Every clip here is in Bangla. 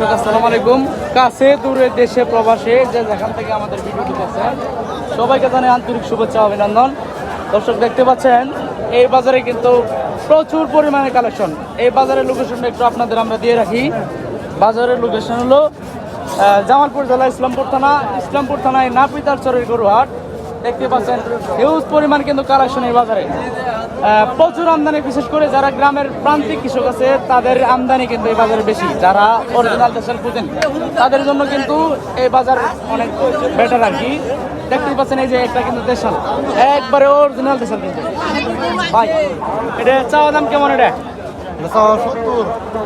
দর্শক, আসসালামু আলাইকুম। কাছে দূরে দেশে প্রবাসে যে যেখান থেকে আমাদের ভিডিওটি দেখছেন সবাইকে জানাই আন্তরিক শুভেচ্ছা, অভিনন্দন। দর্শক, দেখতে পাচ্ছেন, এই বাজারে কিন্তু প্রচুর পরিমাণে কালেকশন। এই বাজারের লোকেশনটা একটু আপনাদের আমরা দিয়ে রাখি। বাজারের লোকেশন হলো জামালপুর জেলা ইসলামপুর থানা, ইসলামপুর থানায় নাপিতার চরের গরুহাট। দেখতে পাচ্ছেন হিউজ পরিমাণ কিন্তু কালেকশন এই বাজারে। প্রচুর আমদানি বিশেষ করে যারা গ্রামের প্রান্তিক কৃষক আছে তাদের আমদানি কিন্তু এই বাজারে বেশি। যারা অরিজিনাল দেশের খুঁজেন তাদের জন্য কিন্তু এই বাজার অনেক বেটার আর কি। দেখতে পাচ্ছেন এই যে একটা কিন্তু দেশাল একবারে অরিজিনাল দেশাল কিন্তু। ভাই এটা চাওয়া দাম কেমন এটা?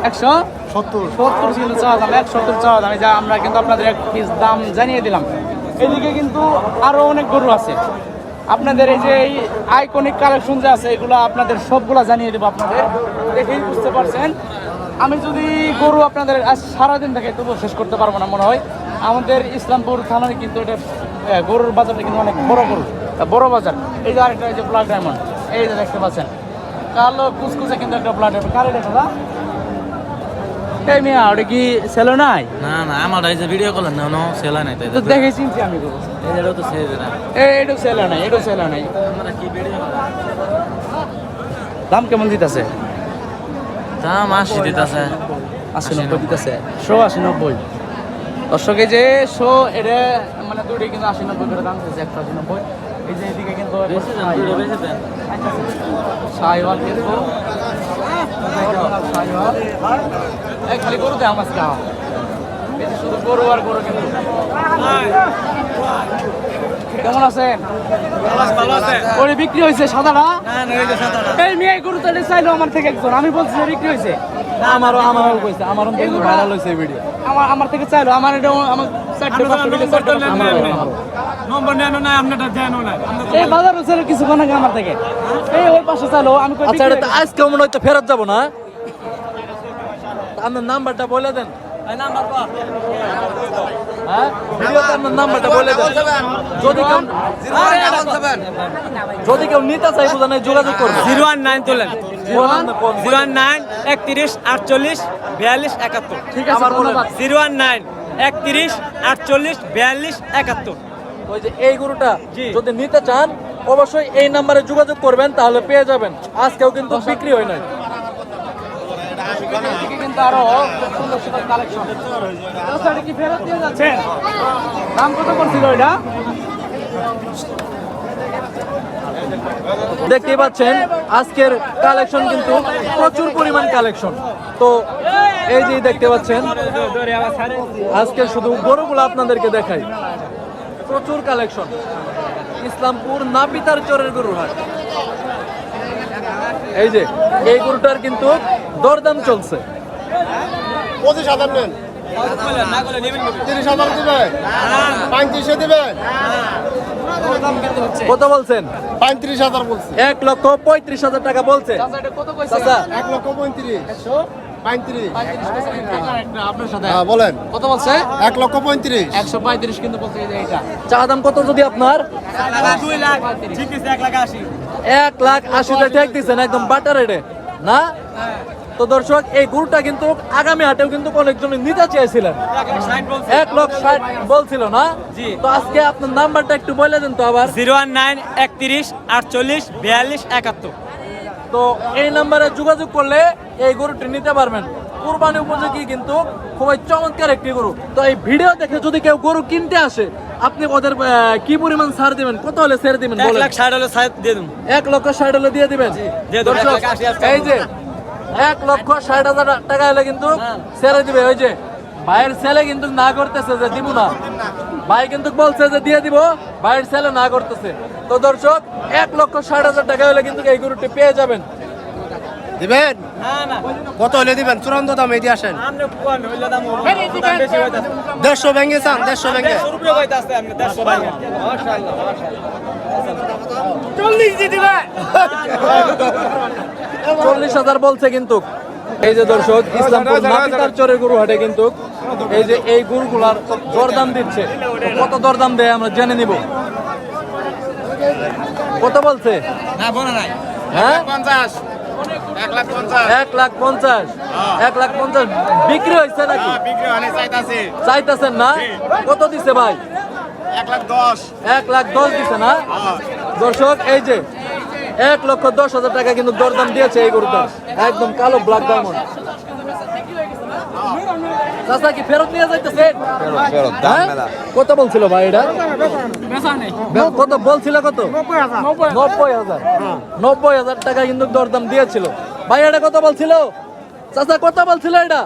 একশো? সত্তর। সত্তর কিন্তু চাওয়া দাম এক সত্তর চাওয়া দাম। এই যে আমরা কিন্তু আপনাদের এক পিস দাম জানিয়ে দিলাম। এদিকে কিন্তু আরও অনেক গরু আছে। আপনাদের এই যে এই আইকনিক কালেকশন যে আছে, এগুলো আপনাদের সবগুলা জানিয়ে দেবো আপনাদের। দেখেই বুঝতে পারছেন। আমি যদি গরু আপনাদের আজ সারাদিন থেকে তবু শেষ করতে পারব না মনে হয়। আমাদের ইসলামপুর থানায় কিন্তু এটা গরুর বাজারটা কিন্তু অনেক বড় গরু বড় বাজার। এই যে আরেকটা, এই যে ব্লাড ডায়মন্ড এই যে দেখতে পাচ্ছেন। কালো কুচকুচে কিন্তু একটা ব্লাড ডায়মন্ড কার দাদা? এই মিয়া ওটা কি সেলো নাই? না না আমার যে ভিডিও কলেন না সেলা নাই তাই তো দেখে চিনছি আমি তো সেল না এই এটু নাই এটু সেলো নাই। আমরা কি ভিডিও দাম কেমন দিতেছে? দাম আশি দিতেছে। আশি নব্বই দিতেছে শো আশি নব্বই। দর্শক যে শো এটা মানে দুইটা কিন্তু আশি নব্বই করে দাম দিতেছে একশো আশি নব্বই। এই যে এদিকে কিন্তু সাইওয়াল খালি করো দেয় আমার খাওয়া শুধু গরু আর গরু কিন্তু কেমন আছেন? ওরে বিক্রি হয়েছে সাদাটা? এই মেয়ে গরু তো এটা চাইলো আমার থেকে একজন। আমি বলছি যে বিক্রি হয়েছে। আমারও আমারও কইছে আমারও কিন্তু ভাইরাল হয়েছে ভিডিও আমার আমার থেকে চাইলো। আমার এটা আমার চারটে পাঁচটা ভিডিও চারটে পাঁচটা আমারও, আমারও। আমারও। নম্বর নেন না আপনারটা দেন না এই বাজারে ছিল কিছুক্ষণ আগে আমার থেকে। এই ওই পাশে চাইলো। আমি কই আচ্ছা। আজকে মনে ফেরত যাব না? আপনার নাম্বারটা বলে দেন। হ্যাঁ? যদি কেউ যদি কেউ নিতে চাই বুঝানে যোগাযোগ করবে। জিরো ওয়ান নাইন তোলেন। জিরো ওয়ান নাইন একত্রিশ আটচল্লিশ বিয়াল্লিশ একাত্তর। ঠিক আছে জিরো ওয়ান নাইন একত্রিশ আটচল্লিশ বিয়াল্লিশ একাত্তর। ওই যে এই গরুটা জি। যদি নিতে চান অবশ্যই এই নাম্বারে যোগাযোগ করবেন তাহলে পেয়ে যাবেন। আজকেও কিন্তু বিক্রি হয় নাই। দেখতেই পাচ্ছেন, আজকের কালেকশন কিন্তু প্রচুর পরিমাণ কালেকশন তো এই যে দেখতে পাচ্ছেন, আজকে শুধু গরুগুলো আপনাদেরকে দেখাই। প্রচুর কালেকশন ইসলামপুর নাপিতার চরের গরুর হাট। এই যে, এই গরুটার কিন্তু দরদাম চলছে। পঁচিশ হাজার নেন। তিরিশ হাজার দিবেন। পঁয়ত্রিশে দিবেন। কত বলছেন? পঁয়ত্রিশ হাজার বলছি। এক লক্ষ পঁয়ত্রিশ হাজার টাকা বলছে। এক লক্ষ পঁয়ত্রিশ। পঁয়ত্রিশ। আপনার সাথে। হ্যাঁ বলেন। কত বলছে? এক লক্ষ পঁয়ত্রিশ। একশো পঁয়ত্রিশ কিন্তু বলছে এই যে এটা চা দাম কত যদি আপনার? দুই লাখ। এক লাখ ট্যাগ দিচ্ছেন একদম বাটার রেটে। না? তো দর্শক এই গরুটা কিন্তু আগামী হাটেও কিন্তু অনেকজন নিতে চেয়েছিলেন। এক লক্ষ ষাট বলছিল না? তো আজকে আপনার নাম্বারটা একটু বলে দেন তো আবার। জিরো ওয়ান নাইন একত্রিশ আটচল্লিশ বিয়াল্লিশ একাত্তর। তো এই নাম্বারে যোগাযোগ করলে এই গরুটি নিতে পারবেন। কুরবানি উপযোগী কিন্তু খুবই চমৎকার একটি গরু। তো এই ভিডিও দেখে যদি কেউ গরু কিনতে আসে আপনি ওদের কি পরিমাণ ছাড় দিবেন? কত হলে ছেড়ে দিবেন এক লাখ ষাট হলে সাইড দিয়ে দেবো এক লক্ষ ষাট হলে দিয়ে দিবেন। এই যে এক লক্ষ ষাট হাজার টাকা হলে কিন্তু ছেড়ে দিবে, ওই যে ভাইয়ের ছেলে কিন্তু না করতেছে যে দিব না। ভাই কিন্তু বলছে যে দিয়ে দিব, ভাইয়ের ছেলে না করতেছে। তো দর্শক, এক লক্ষ ষাট হাজার টাকা হলে কিন্তু এই গরুটি পেয়ে যাবেন। দিবেন? কত হলে দিবেন? চূড়ান্ত দাম এটি আসেন। হইতাছে। দেড়শো ব্যাঙ্গে চান দেড়শো ব্যাঙ্গে চল্লিশ হাজার বলছে কিন্তু। এই যে দর্শক ইসলামপুর নাপিতার চরের গরু হাটে কিন্তু এই যে এই গরুগুলার দরদাম দিচ্ছে। কত দরদাম দেয় আমরা জেনে নিব। কত বলছে? না বলে নাই। হ্যাঁ? পঞ্চাশ। এক লাখ পঞ্চাশ। এক লাখ পঞ্চাশ। পঞ্চাশ। বিক্রি হয়েছে নাকি? চাইতেছেন না? কত দিছে ভাই? এক লাখ দশ। এক লাখ দশ দিছে না? দর্শক এই যে এক লক্ষ দশ হাজার টাকা কিন্তু দরদাম দিয়েছে এই গরুটা। একদম কালো ব্ল্যাক ডায়মন্ড চাচা কি ফেরত নিয়ে যাইতেছেন? হ্যাঁ? কত বলছিল ভাই এটা? কত বলছিল কত? নব্বই হাজার। নব্বই হাজার। টাকা কিন্তু দরদাম দিয়েছিল। ভাই এটা কত বলছিল? চাচা কত বলছিল এটা?